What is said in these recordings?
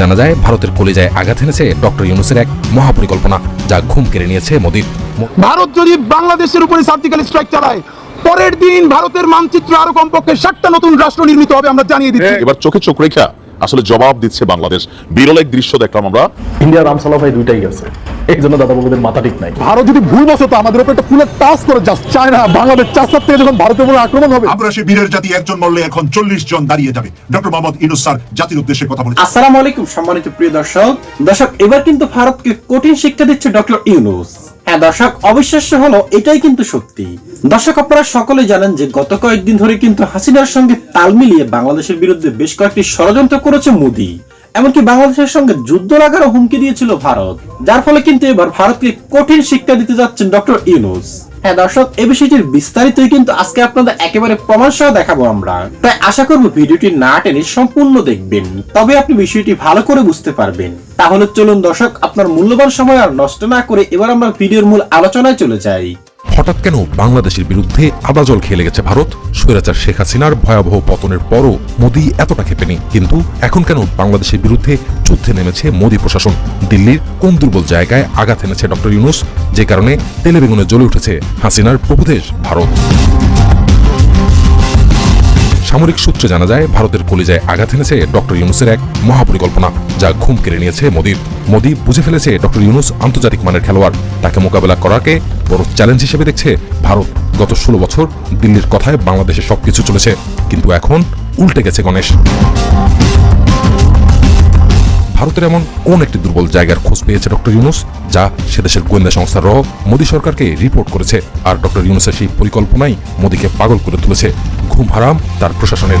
জানা যায় ভারতের কলিজায় আঘাত এনেছে ডক্টর ইউনুসের এক মহাপরিকল্পনা যা ঘুম কেড়ে নিয়েছে মোদীর ভারত যদি বাংলাদেশের উপরে সার্জিক্যাল স্ট্রাইক চালায় পরের দিন ভারতের মানচিত্র আরও কমপক্ষে ষাটটা নতুন রাষ্ট্র নির্মিত হবে আমরা জানিয়ে দিচ্ছি। এবার চোখে চোখ রেখা আসলে জবাব দিচ্ছে বাংলাদেশ। বিরল এক দৃশ্য দেখলাম আমরা। ইন্ডিয়া রামসালা ভাই দুইটাই আছে এই জন্য দাদা বাবুদের মাথা ঠিক নাই। ভারত যদি আমাদের উপর একটা ফুলের টাচ করে জাস্ট চায় না বাংলাদেশ চাষার থেকে যখন ভারতের উপর আক্রমণ হবে। আমরা সেই বীরের জাতি একজন মরলে এখন চল্লিশ জন দাঁড়িয়ে যাবে। ডক্টর মোহাম্মদ ইনুস স্যার জাতির উদ্দেশ্যে কথা বলেছেন। আসসালামু আলাইকুম সম্মানিত প্রিয় দর্শক। দর্শক এবার কিন্তু ভারতকে কঠিন শিক্ষা দিচ্ছে ডক্টর ইউনুস। হ্যাঁ দর্শক অবিশ্বাস্য হলো এটাই কিন্তু সত্যি। দর্শক আপনারা সকলে জানেন যে গত কয়েকদিন ধরে কিন্তু হাসিনার সঙ্গে তাল মিলিয়ে বাংলাদেশের বিরুদ্ধে বেশ কয়েকটি ষড়যন্ত্র করেছে মোদী। এমনকি বাংলাদেশের সঙ্গে যুদ্ধ লাগারও হুমকি দিয়েছিল ভারত, যার ফলে কিন্তু এবার ভারতকে কঠিন শিক্ষা দিতে যাচ্ছেন ডক্টর ইউনুস। হ্যাঁ দর্শক এই বিষয়টির বিস্তারিতই কিন্তু আজকে আপনাদের একেবারে প্রমাণ সহ দেখাবো আমরা। তাই আশা করব ভিডিওটি না টেনে সম্পূর্ণ দেখবেন, তবে আপনি বিষয়টি ভালো করে বুঝতে পারবেন। তাহলে চলুন দর্শক, আপনার মূল্যবান সময় আর নষ্ট না করে এবার আমরা ভিডিওর মূল আলোচনায় চলে যাই। হঠাৎ কেন বাংলাদেশের বিরুদ্ধে আদা জল খেয়ে লেগেছে ভারত? স্বৈরাচার শেখ হাসিনার ভয়াবহ পতনের পরও মোদী এতটা খেপেনি। কিন্তু এখন কেন বাংলাদেশের বিরুদ্ধে যুদ্ধে নেমেছে মোদী প্রশাসন? দিল্লির কোন দুর্বল জায়গায় আঘাত এনেছে ডক্টর ইউনুস? যে কারণে তেলে বেগুনে জ্বলে উঠেছে হাসিনার প্রভুদেশ ভারত। সামরিক সূত্রে জানা যায়, ভারতের কলিজায় আঘাত এনেছে ডক্টর ইউনুসের এক মহাপরিকল্পনা, যা ঘুম কেড়ে নিয়েছে মোদীর। মোদী বুঝে ফেলেছে ডক্টর ইউনুস আন্তর্জাতিক মানের খেলোয়াড়। তাকে মোকাবেলা করাকে বড় চ্যালেঞ্জ হিসেবে দেখছে ভারত। গত ষোলো বছর দিল্লির কথায় বাংলাদেশে সবকিছু চলেছে, কিন্তু এখন উল্টে গেছে গণেশ। ভারতের এমন কোন একটি দুর্বল জায়গার খোঁজ পেয়েছে ডক্টর ইউনুস, যা সেদেশের গোয়েন্দা সংস্থার রহ মোদী সরকারকে রিপোর্ট করেছে? আর ডক্টর ইউনুসের সেই পরিকল্পনাই মোদীকে পাগল করে তুলেছে। ঘুম হারাম তার প্রশাসনের।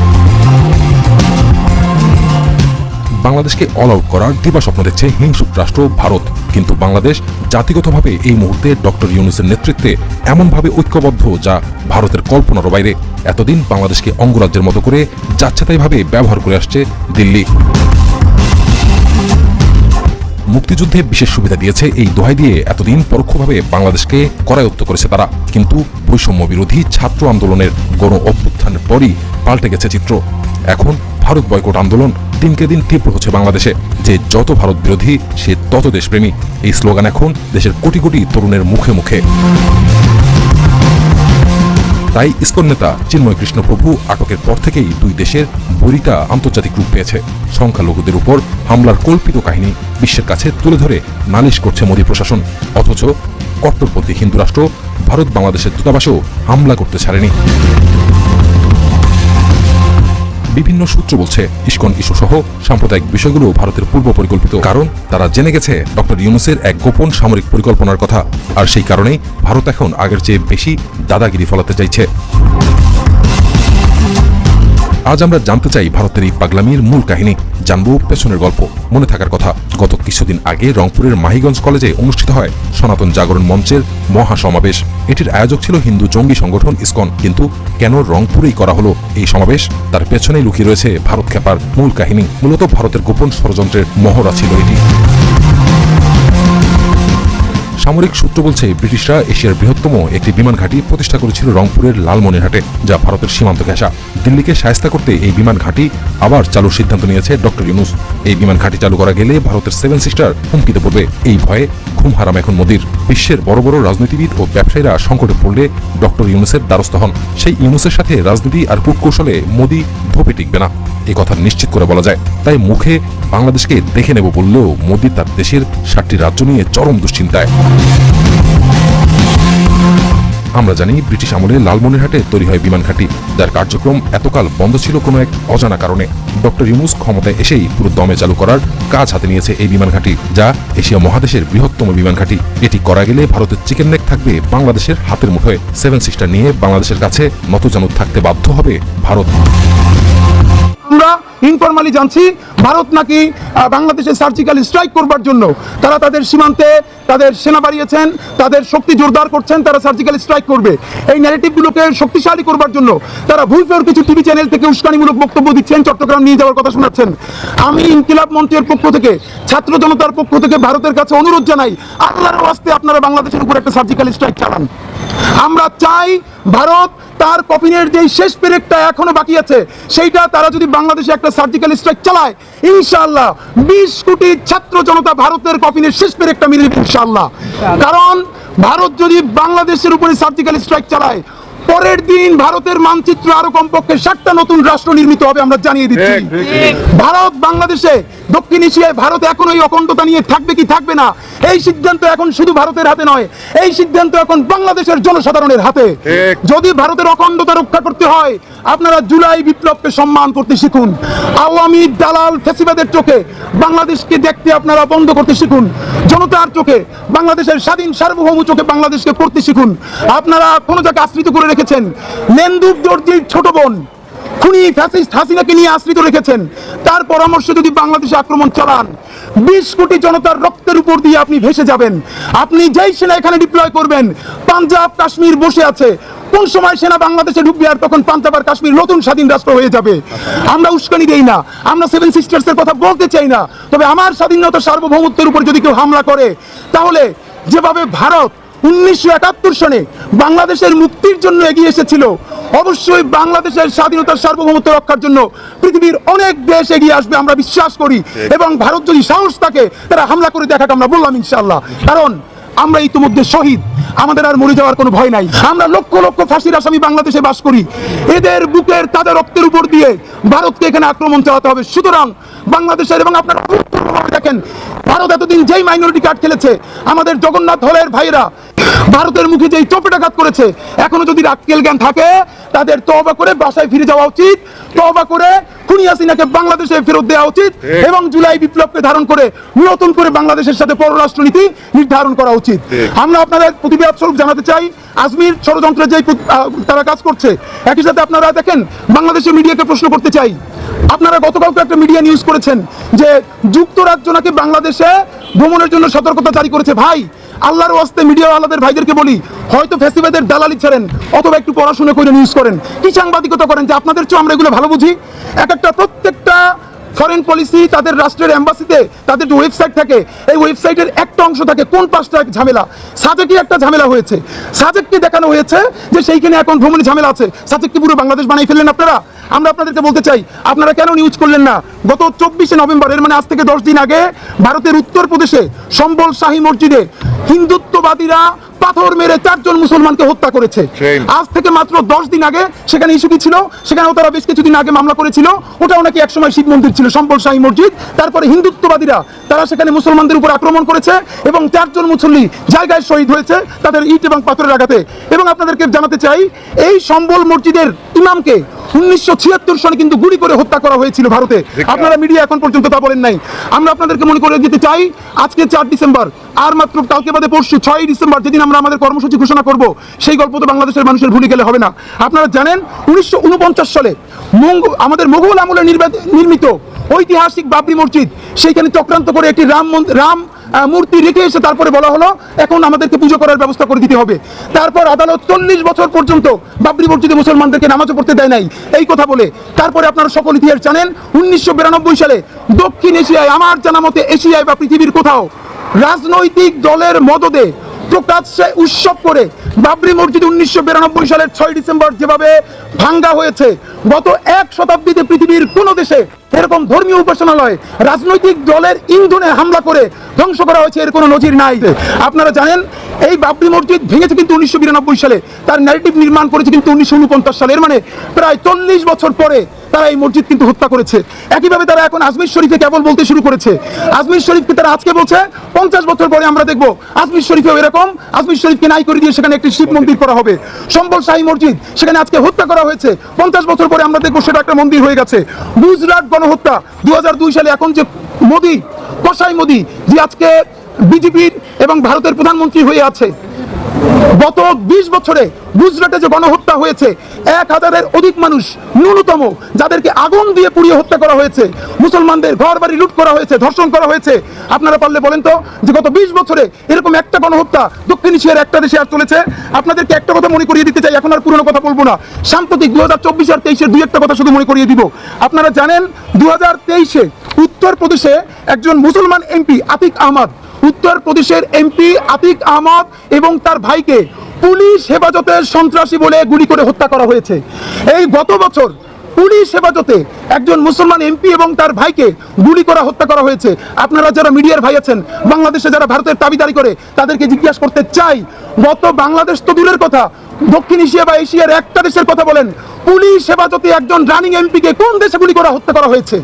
বাংলাদেশকে অল আউট করার দিবা স্বপ্ন দেখছে হিংসুক রাষ্ট্র ভারত। কিন্তু বাংলাদেশ জাতিগতভাবে এই মুহূর্তে ডক্টর ইউনুসের নেতৃত্বে এমনভাবে ঐক্যবদ্ধ যা ভারতের কল্পনার বাইরে। এতদিন বাংলাদেশকে অঙ্গরাজ্যের মতো করে যাচ্ছেতাইভাবে ব্যবহার করে আসছে দিল্লি। মুক্তিযুদ্ধে বিশেষ সুবিধা দিয়েছে এই দোহাই দিয়ে এতদিন পরোক্ষভাবে বাংলাদেশকে করায়ত্ত করেছে তারা। কিন্তু বৈষম্য বিরোধী ছাত্র আন্দোলনের গণ অভ্যুত্থানের পরই পাল্টে গেছে চিত্র। এখন ভারত বয়কট আন্দোলন দিনকে দিন তীব্র হচ্ছে বাংলাদেশে। যে যত ভারত বিরোধী, সে তত দেশপ্রেমী। এই স্লোগান এখন দেশের কোটি কোটি তরুণের মুখে মুখে। তাই ইসকন নেতা চিন্ময় কৃষ্ণপ্রভু আটকের পর থেকেই দুই দেশের বরিতা আন্তর্জাতিক রূপ পেয়েছে। সংখ্যালঘুদের উপর হামলার কল্পিত কাহিনী বিশ্বের কাছে তুলে ধরে নালিশ করছে মোদী প্রশাসন। অথচ কট্টরপন্থী হিন্দু রাষ্ট্র ভারত বাংলাদেশের দূতাবাসেও হামলা করতে ছাড়েনি। বিভিন্ন সূত্র বলছে, ইস্কন ইস্যু সহ সাম্প্রদায়িক বিষয়গুলো ভারতের পূর্ব পরিকল্পিত। কারণ তারা জেনে গেছে, ডক্টর ইউনুসের এক গোপন সামরিক পরিকল্পনার কথা। আর সেই কারণেই ভারত এখন আগের চেয়ে বেশি দাদাগিরি ফলাতে চাইছে। আজ আমরা জানতে চাই ভারতের এই পাগলামির মূল কাহিনী। জানব পেছনের গল্প। মনে থাকার কথা, গত কিছুদিন আগে রংপুরের মাহিগঞ্জ কলেজে অনুষ্ঠিত হয় সনাতন জাগরণ মঞ্চের মহা সমাবেশ এটির আয়োজক ছিল হিন্দু জঙ্গি সংগঠন ইসকন। কিন্তু কেন রংপুরেই করা হলো এই সমাবেশ? তার পেছনেই লুকিয়ে রয়েছে ভারত খেপার মূল কাহিনী। মূলত ভারতের গোপন ষড়যন্ত্রের মহড়া ছিল এটি। সামরিক সূত্র বলছে, ব্রিটিশরা এশিয়ার বৃহত্তম একটি বিমান ঘাঁটি প্রতিষ্ঠা করেছিল রংপুরের লালমনিরহাটে, যা ভারতের সীমান্ত ঘেঁষা। দিল্লিকে সায়স্তা করতে এই বিমান ঘাঁটি আবার চালুর সিদ্ধান্ত নিয়েছে ডক্টর ইউনুস। এই বিমান ঘাঁটি চালু করা গেলে ভারতের সেভেন সিস্টার হুমকিতে পড়বে। এই ভয়ে ঘুম হারাম এখন মোদির। বিশ্বের বড় বড় রাজনীতিবিদ ও ব্যবসায়ীরা সংকটে পড়লে ডক্টর ইউনুসের দ্বারস্থ হন। সেই ইউনুসের সাথে রাজনীতি আর কূটকৌশলে মোদি ধোপে টিকবে না। এই কথা নিশ্চিত করে বলা যায়। তাই মুখে বাংলাদেশকে দেখে নেব বললেও মোদি তার দেশের সাতটি রাজ্য নিয়ে চরম দুশ্চিন্তায়। আমরা জানি ব্রিটিশ আমলে লালমনিরহাটে তৈরি হয় বিমান ঘাঁটি। যার কার্যক্রম এতকাল বন্ধ ছিল কোনো এক অজানা কারণে। ডক্টর ইউনুস ক্ষমতায় এসেই পুরো দমে চালু করার কাজ হাতে নিয়েছে এই বিমান ঘাঁটি, যা এশিয়া মহাদেশের বৃহত্তম বিমান ঘাঁটি। এটি করা গেলে ভারতের চিকেন নেক থাকবে বাংলাদেশের হাতের মুঠোয়। সেভেন সিস্টার নিয়ে বাংলাদেশের কাছে নতজানুদ থাকতে বাধ্য হবে ভারত। আমরা ইনফরমালি জানছি, ভারত নাকি বাংলাদেশে সার্জিক্যাল স্ট্রাইক করবার জন্য। তারা তাদের সীমান্তে তাদের সেনা বাড়িয়েছেন, তাদের শক্তি জোরদার করছেন, তারা সার্জিক্যাল স্ট্রাইক করবে। এই ন্যারেটিভগুলোকে শক্তিশালী করবার জন্য তারা ভুল ফের কিছু টিভি চ্যানেল থেকে উস্কানিমূলক বক্তব্য দিচ্ছেন, চট্টগ্রাম নিয়ে যাওয়ার কথা শোনাচ্ছেন। আমি ইনকিলাব মঞ্চের পক্ষ থেকে, ছাত্র জনতার পক্ষ থেকে ভারতের কাছে অনুরোধ জানাই, আল্লাহর ওয়াস্তে আপনারা বাংলাদেশের উপর একটা সার্জিক্যাল স্ট্রাইক চালান। আমরা চাই ভারত তার কফিনের যে শেষ পেরেকটা এখনও বাকি আছে, সেইটা তারা যদি বাংলাদেশে একটা সার্জিক্যাল স্ট্রাইক চালায়, ইনশাআল্লাহ বিশ কোটি ছাত্র জনতা ভারতের কফিনের শেষ পেরেকটা মিলবে ইনশাআল্লাহ। কারণ ভারত যদি বাংলাদেশের উপরে সার্জিক্যাল স্ট্রাইক চালায় পরের দিন ভারতের মানচিত্র আরও কমপক্ষে ষাটটা নতুন রাষ্ট্র নির্মিত হবে আমরা জানিয়ে দিচ্ছি। ভারত বাংলাদেশে দক্ষিণ এশিয়ায় ভারত এখন ওই অখণ্ডতা নিয়ে থাকবে কি থাকবে না? এই সিদ্ধান্ত এখন শুধু ভারতের হাতে নয় এই সিদ্ধান্ত এখন বাংলাদেশের জনসাধারণের হাতে। যদি ভারতের অখণ্ডতা রক্ষা করতে হয় আপনারা জুলাই বিপ্লবকে সম্মান করতে শিখুন। আওয়ামী দালাল ফেসিবাদের চোখে বাংলাদেশকে দেখতে আপনারা বন্ধ করতে শিখুন। জনতার চোখে বাংলাদেশের স্বাধীন সার্বভৌম চোখে বাংলাদেশকে পড়তে শিখুন। আপনারা কোনো জায়গায় আশ্রিত করে রেখেছেন। নেন্দুক দর্জির ছোট বোন, খুনি ফ্যাসিস্ট হাসিনাকে নিয়ে আশ্রিত রেখেছেন। তার পরামর্শে যদি বাংলাদেশে আক্রমণ চালান, বিশ কোটি জনতার রক্তের উপর দিয়ে আপনি ভেসে যাবেন। আপনি যেই সেনা এখানে ডিপ্লয় করবেন, পাঞ্জাব, কাশ্মীর বসে আছে। কোন সময় সেনা বাংলাদেশে ঢুকবে আর তখন পাঞ্জাব আর কাশ্মীর নতুন স্বাধীন রাষ্ট্র হয়ে যাবে? আমরা উস্কানি দেই না। আমরা সেভেন সিস্টার্স এর কথা বলতে চাই না। তবে আমার স্বাধীনতা সার্বভৌমত্বের উপর যদি কেউ হামলা করে, তাহলে যেভাবে ভারত উনিশশো একাত্তর সনে বাংলাদেশের মুক্তির জন্য এগিয়ে এসেছিল। অবশ্যই বাংলাদেশের স্বাধীনতার সার্বভৌমত্ব রক্ষার জন্য পৃথিবীর অনেক দেশ এগিয়ে আসবে আমরা বিশ্বাস করি। এবং ভারত যদি সাহস থাকে তারা হামলা করে দেখাটা আমরা বললাম ইনশাল্লাহ কারণ আমরা ইতিমধ্যে শহীদ। আমাদের আর মরে যাওয়ার কোনো ভয় নাই। আমরা লক্ষ লক্ষ ফাঁসির আসামি বাংলাদেশে বাস করি। এদের বুকের তাদের রক্তের উপর দিয়ে ভারতকে এখানে আক্রমণ চালাতে হবে। সুতরাং বাংলাদেশের এবং আপনারা দেখেন ভারত এতদিন যেই মাইনরিটি কার্ড খেলেছে আমাদের জগন্নাথ হলের ভাইরা ভারতের মুখে যেই চপেটাঘাত করেছে এখনও যদি রাক্কেল জ্ঞান থাকে তাদের তবা করে বাসায় ফিরে যাওয়া উচিত। তবা করে খুনি হাসিনাকে বাংলাদেশে ফেরত দেওয়া উচিত এবং জুলাই বিপ্লবকে ধারণ করে নতুন করে বাংলাদেশের সাথে পররাষ্ট্রনীতি নির্ধারণ করা উচিত। আমরা আপনাদের প্রতিবাদ স্বরূপ জানাতে চাই, আজমির ষড়যন্ত্রে যে তারা কাজ করছে, একই সাথে আপনারা দেখেন, বাংলাদেশের মিডিয়াকে প্রশ্ন করতে চাই। আপনারা গতকালকে একটা মিডিয়া নিউজ করেছেন যে যুক্তরাজ্য নাকি বাংলাদেশে ভ্রমণের জন্য সতর্কতা জারি করেছে। ভাই, আল্লাহর ওয়াস্তে মিডিয়া আলাদের ভাইদেরকে বলি, হয়তো ফেসিবাদের দালালি ছাড়েন, অথবা একটু পড়াশোনা করে নিউজ করেন। কি সাংবাদিকতা করেন যে আপনাদের চেয়ে আমরা এগুলো ভালো বুঝি? এক একটা প্রত্যেকটা ফরেন পলিসি তাদের রাষ্ট্রের এম্বাসিতে তাদের যে ওয়েবসাইট থাকে, এই ওয়েবসাইটের একটা অংশ থাকে, কোন পাঁচটা ঝামেলা? সাজেকি একটা ঝামেলা হয়েছে। সাজেককে দেখানো হয়েছে যে সেইখানে এখন ভ্রমণে ঝামেলা আছে। সাজেককে পুরো বাংলাদেশ বানাই ফেললেন আপনারা? আমরা আপনাদেরকে বলতে চাই, আপনারা কেন নিউজ করলেন না? গত চব্বিশে নভেম্বর এর মানে আজ থেকে দশ দিন আগে, ভারতের উত্তরপ্রদেশে সম্বল শাহী মসজিদে হিন্দুত্ববাদীরা পাথর মেরে চারজন মুসলমানকে হত্যা করেছে। আজ থেকে মাত্র দশ দিন আগে সেখানে ইস্যুটি ছিল? সেখানেও তারা বেশ কিছুদিন আগে মামলা করেছিল। ওটাও নাকি একসময় শিব মন্দির ছিল সম্বল শাহী মসজিদ। তারপরে হিন্দুত্ববাদীরা তারা সেখানে মুসলমানদের উপর আক্রমণ করেছে এবং চারজন মুসল্লি জায়গায় শহীদ হয়েছে তাদের ইট এবং পাথরের আঘাতে। এবং আপনাদেরকে জানাতে চাই এই সম্বল মসজিদের ইমামকে উনিশশো ছিয়াত্তর সনে কিন্তু গুলি করে হত্যা করা হয়েছিল ভারতে। আপনারা মিডিয়া এখন পর্যন্ত তা বলেন নাই। আমরা আপনাদেরকে মনে করে দিতে চাই আজকে চার ডিসেম্বর আর মাত্র কালকে বাদে পরশু ছয় ডিসেম্বর যেদিন আমরা আমাদের কর্মসূচি ঘোষণা করব সেই গল্প তো বাংলাদেশের মানুষের ভুলে গেলে হবে না। আপনারা জানেন উনিশশো উনপঞ্চাশ সালে মঙ্গ- আমাদের মোগল আমলে নির্মিত ঐতিহাসিক বাবরি মসজিদ সেইখানে চক্রান্ত করে একটি রাম মন্দির রাম মূর্তি রেখে এসে তারপরে বলা হলো, এখন আমাদেরকে পুজো করার ব্যবস্থা করে দিতে হবে। তারপর আদালত চল্লিশ বছর পর্যন্ত বাবরি মসজিদে মুসলমানদেরকে নামাজও পড়তে দেয় নাই। এই কথা বলে, তারপরে আপনারা সকল ইতিহাস জানেন, উনিশশো বিরানব্বই সালে দক্ষিণ এশিয়ায়, আমার জানা মতে এশিয়ায় বা পৃথিবীর কোথাও রাজনৈতিক দলের মদদে প্রকাশ্যে উৎসব করে। বাবরি মসজিদ উনিশশো বিরানব্বই সালের ছয় ডিসেম্বর যেভাবে ভাঙ্গা হয়েছে, গত এক শতাব্দীতে পৃথিবীর কোন দেশে এরকম ধর্মীয় উপাসনালয়, রাজনৈতিক দলের ইন্ধনে হামলা করে ধ্বংস করা হয়েছে এর কোনো নজির নাই। আপনারা জানেন, এই বাবরি মসজিদ ভেঙেছে কিন্তু উনিশশো বিরানব্বই সালে, তার ন্যারেটিভ নির্মাণ করেছে কিন্তু উনিশশো উনপঞ্চাশ সালে। এর মানে প্রায় চল্লিশ বছর পরে তারা এই মসজিদ কিন্তু হত্যা করেছে। একইভাবে তারা এখন আজমির শরীফে কেবল বলতে শুরু করেছে। আজমির শরীফকে তারা আজকে বলছে, পঞ্চাশ বছর পরে আমরা দেখব আজমির শরীফেও এরকম। আজমির শরীফকে নাই করে দিয়ে সেখানে একটি শিব মন্দির করা হবে। সম্বল শাহী মসজিদ, সেখানে আজকে হত্যা করা হয়েছে। পঞ্চাশ বছর পরে আমরা দেখব সেটা একটা মন্দির হয়ে গেছে। গুজরাট গণহত্যা দু সালে এখন যে মোদি, কসাই মোদি, যে আজকে বিজেপির এবং ভারতের প্রধানমন্ত্রী হয়ে আছে গত বিশ বছরে গুজরাটে যে গণহত্যা হয়েছে, এক হাজারের অধিক মানুষ ন্যূনতম যাদেরকে আগুন দিয়ে পুড়িয়ে হত্যা করা হয়েছে, মুসলমানদের ঘর বাড়ি লুট করা হয়েছে, ধর্ষণ করা হয়েছে। আপনারা পারলে বলেন তো যে গত বিশ বছরে এরকম একটা গণহত্যা দক্ষিণ এশিয়ার একটা দেশে আর চলেছে। আপনাদেরকে একটা কথা মনে করিয়ে দিতে চাই, এখন আর পুরনো কথা বলব না। সাম্প্রতিক দু হাজার চব্বিশ আর তেইশের দুই একটা কথা শুধু মনে করিয়ে দিব। আপনারা জানেন দু হাজার তেইশে উত্তরপ্রদেশে একজন মুসলমান এমপি আতিক আহমদ উত্তরপ্রদেশের এমপি আতিক আহমদ এবং তার ভাইকে পুলিশ হেফাজতের সন্ত্রাসী বলে গুলি করে হত্যা করা হয়েছে। এই গত বছর পুলিশ হেফাজতে একজন মুসলমান এমপি এবং তার ভাইকে গুলি করা, হত্যা করা হয়েছে। আপনারা যারা মিডিয়ার ভাই আছেন, বাংলাদেশে যারা ভারতের দাবিদারি করে, তাদেরকে জিজ্ঞাসা করতে চাই, গত বাংলাদেশ তো দূরের কথা, দক্ষিণ এশিয়া বা এশিয়ার একটা দেশের কথা বলেন পুলিশ হেফাজতে একজন রানিং এমপিকে কোন দেশে গুলি করা হত্যা করা হয়েছে?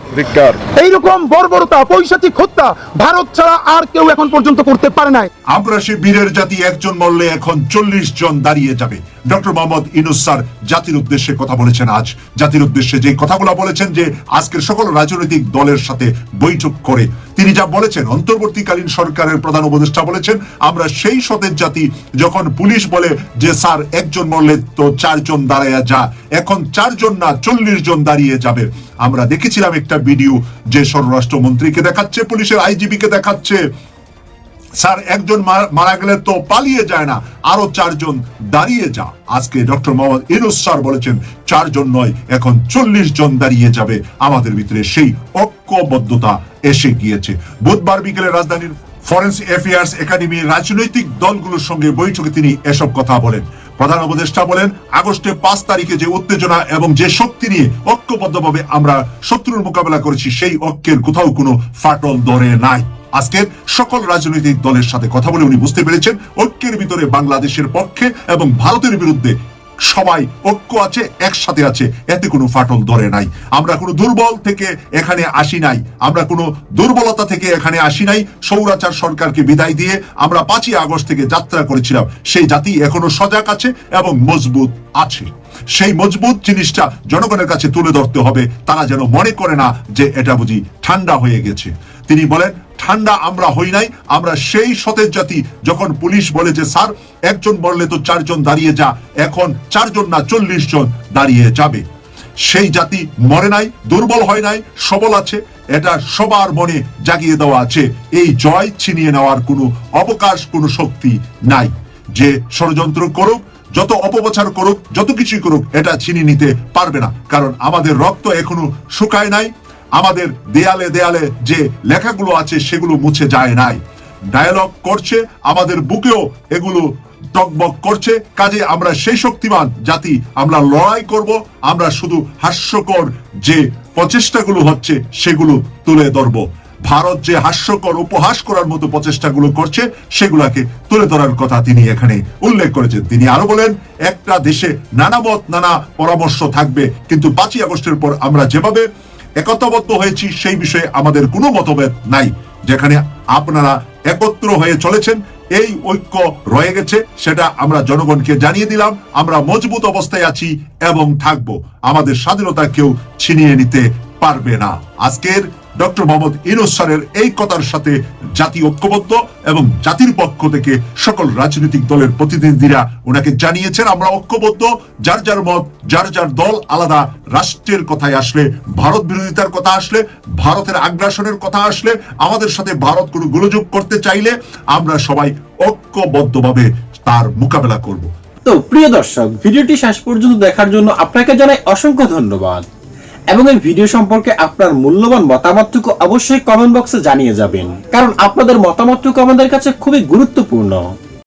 এইরকম বর্বরতা পৈশাচিক হত্যা ভারত ছাড়া আর কেউ এখন পর্যন্ত করতে পারে নাই। আমরা সে বীরের জাতি একজন মরলে এখন চল্লিশ জন দাঁড়িয়ে যাবে। ডক্টর মোহাম্মদ ইনুস স্যার জাতির উদ্দেশ্যে কথা বলেছেন আজ। জাতির উদ্দেশ্যে যে কথাগুলো বলেছেন যে আজকের সকল রাজনৈতিক দলের সাথে বৈঠক করে। তিনি যা বলেছেন অন্তর্বর্তীকালীন সরকারের প্রধান উপদেষ্টা বলেছেন আমরা সেই সতের জাতি যখন পুলিশ বলে যে স্যার একজন মরলে তো চারজন দাঁড়ায় যা এখন চারজন না চল্লিশ জন দাঁড়িয়ে যাবে। আমরা দেখেছিলাম একটা ভিডিও যে স্বরাষ্ট্রমন্ত্রীকে দেখাচ্ছে, পুলিশের আইজিবি কে দেখাচ্ছে। স্যার, একজন মারা- গেলে তো পালিয়ে যায় না, আরও চারজন দাঁড়িয়ে যা। আজকে ডক্টর মোহাম্মদ ইনুস স্যার বলেছেন, চারজন নয়, এখন চল্লিশ জন দাঁড়িয়ে যাবে। আমাদের ভিতরে সেই ঐক্যবদ্ধতা এসে গিয়েছে। বুধবার বিকেলে রাজধানীর ফরেন্সিক অ্যাফেয়ার্স একাডেমির রাজনৈতিক দলগুলোর সঙ্গে বৈঠকে তিনি এসব কথা বলেন। প্রধান উপদেষ্টা বলেন আগস্টে পাঁচ তারিখে যে উত্তেজনা এবং যে শক্তি নিয়ে ঐক্যবদ্ধভাবে আমরা শত্রুর মোকাবেলা করেছি, সেই ঐক্যের কোথাও কোনো ফাটল ধরে নাই। আজকের সকল রাজনৈতিক দলের সাথে কথা বলে উনি বুঝতে পেরেছেন, ঐক্যের ভিতরে বাংলাদেশের পক্ষে এবং ভারতের বিরুদ্ধে সবাই ঐক্য আছে, একসাথে আছে, এতে কোনো ফাটল ধরে নাই। আমরা কোনো দুর্বল থেকে এখানে আসি নাই, আমরা কোনো দুর্বলতা থেকে এখানে আসি নাই। সৌরাচার সরকারকে বিদায় দিয়ে আমরা পাঁচই আগস্ট থেকে যাত্রা করেছিলাম। সেই জাতি এখনও সজাগ আছে এবং মজবুত আছে। সেই মজবুত জিনিসটা জনগণের কাছে তুলে ধরতে হবে। তারা যেন মনে করে না যে এটা বুঝি ঠান্ডা হয়ে গেছে। তিনি বলেন ঠান্ডা আমরা হই নাই, আমরা সেই সতেজ জাতি যখন পুলিশ বলে যে, স্যার, একজন বললে তো চারজন দাঁড়িয়ে যা, এখন চারজন না চল্লিশ জন দাঁড়িয়ে যাবে। সেই জাতি মরে নাই, দুর্বল হয় নাই, সবল আছে, এটা সবার মনে জাগিয়ে দেওয়া আছে। এই জয় ছিনিয়ে নেওয়ার কোনো অবকাশ, কোনো শক্তি নাই। যে ষড়যন্ত্র করুক, যত অপপ্রচার করুক, যত কিছুই করুক, এটা ছিনিয়ে নিতে পারবে না। কারণ আমাদের রক্ত এখনও শুকায় নাই আমাদের দেয়ালে দেয়ালে যে লেখাগুলো আছে সেগুলো মুছে যায় নাই। ডায়ালগ করছে, আমাদের বুকেও এগুলো টকবক করছে। কাজে আমরা সেই শক্তিমান জাতি, আমরা লড়াই করব, আমরা শুধু হাস্যকর যে প্রচেষ্টাগুলো হচ্ছে সেগুলো তুলে ধরবো। ভারত যে হাস্যকর উপহাস করার মতো প্রচেষ্টাগুলো করছে, সেগুলাকে তুলে ধরার কথা তিনি এখানে উল্লেখ করেছেন। তিনি আরও বলেন, একটা দেশে নানা মত, নানা পরামর্শ থাকবে, কিন্তু পাঁচই আগস্টের পর আমরা যেভাবে একতাবদ্ধ হয়েছি, সেই বিষয়ে আমাদের কোনো মতভেদ নাই, যেখানে আপনারা একত্র হয়ে চলেছেন, এই ঐক্য রয়ে গেছে, সেটা আমরা জনগণকে জানিয়ে দিলাম, আমরা মজবুত অবস্থায় আছি এবং থাকব। আমাদের স্বাধীনতা কেউ ছিনিয়ে নিতে পারবে না। আজকের ডক্টর মোহাম্মদ ইনুস স্যারের এই কথার সাথে জাতি ঐক্যবদ্ধ এবং জাতির পক্ষ থেকে সকল রাজনৈতিক দলের প্রতিনিধিরা ওনাকে জানিয়েছেন, আমরা ঐক্যবদ্ধ। যার যার মত, যার যার দল আলাদা রাষ্ট্রের কথায় আসলে, ভারত বিরোধিতার কথা আসলে, ভারতের আগ্রাসনের কথা আসলে, আমাদের সাথে ভারত কোনো গোলযোগ করতে চাইলে আমরা সবাই ঐক্যবদ্ধভাবে তার মোকাবেলা করব। তো প্রিয় দর্শক, ভিডিওটি শেষ পর্যন্ত দেখার জন্য আপনাকে জানাই অসংখ্য ধন্যবাদ। এবং এই ভিডিও সম্পর্কে আপনার মূল্যবান মতামতটুকু অবশ্যই কমেন্ট বক্সে জানিয়ে যাবেন। কারণ আপনাদের মতামতটুকু আমাদের কাছে খুবই গুরুত্বপূর্ণ।